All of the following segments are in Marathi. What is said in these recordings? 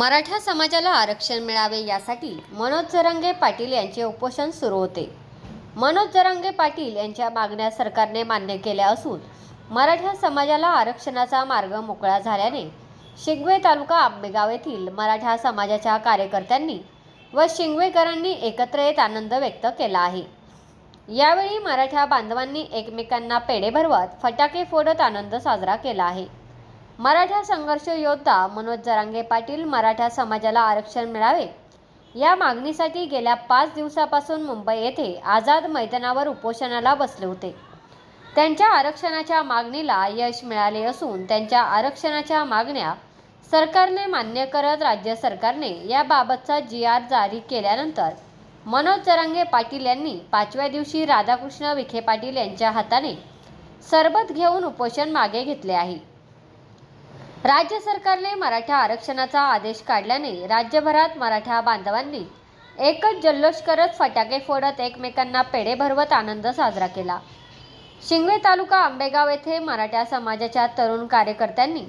मराठा समाजाला आरक्षण मिळावे यासाठी मनोज जरांगे पाटील यांचे उपोषण सुरू होते. मनोज जरांगे पाटील यांच्या मागण्या सरकारने मान्य केल्या असून मराठा समाजाला आरक्षणाचा मार्ग मोकळा झाल्याने शिंगवे तालुका आंबेगाव येथील मराठा समाजाच्या कार्यकर्त्यांनी व शिंगवेकरांनी एकत्र येत आनंद व्यक्त केला आहे. यावेळी मराठा बांधवांनी एकमेकांना पेढे भरवत फटाके फोडत आनंद साजरा केला आहे. मराठा संघर्ष योद्धा मनोज जरांगे पाटील मराठा समाजाला आरक्षण मिळावे. या मागणीसाठी गेल्या पाच दिवसापासून मुंबई येथे आझाद मैदानावर उपोषणाला बसले होते. त्यांच्या आरक्षणाच्या मागणीला यश मिळाले असून त्यांच्या आरक्षणाच्या मागण्या सरकारने मान्य करत राज्य सरकारने याबाबतचा जी आर जारी केल्यानंतर मनोज जरांगे पाटील यांनी पाचव्या दिवशी राधाकृष्ण विखे पाटील यांच्या हाताने सरबत घेऊन उपोषण मागे घेतले आहे. राज्य सरकारने मराठा आरक्षणाचा आदेश काढल्याने राज्यभरात मराठा बांधवांनी एकच जल्लोष करत फटाके फोडत एकमेकांना पेढे भरवत आनंद साजरा केला. शिंगवे तालुका आंबेगाव येथे मराठा समाजाच्या तरुण कार्यकर्त्यांनी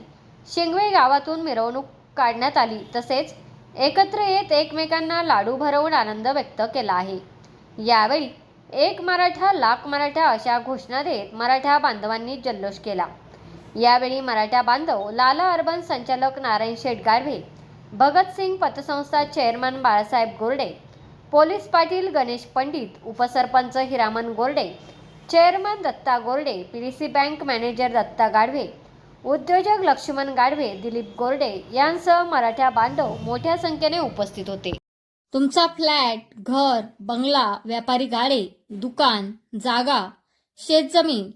शिंगवे गावातून मिरवणूक काढण्यात आली. तसेच एकत्र येत एकमेकांना लाडू भरवून आनंद व्यक्त केला आहे. यावेळी एक मराठा लाख मराठा अशा घोषणा देत मराठा बांधवांनी जल्लोष केला. यावेळी मराठा बांधव लाला अर्बन संचालक नारायण शेठ गाढवे भगतसिंग पतसंस्था चेअरमन बाळासाहेब गोरडे पोलीस पाटील गणेश पंडित उपसरपंच Hiraman Gorde chairman Datta Gorde C bank manager Datta Gadhave उद्योजक लक्ष्मण गाढवे दिलीप गोरडे यांसह मराठा बांधव मोठ्या संख्येने उपस्थित होते. तुमचा फ्लॅट घर बंगला व्यापारी गाडे दुकान जागा शेतजमीन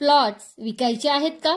प्लॉट्स विकायचे आहेत का?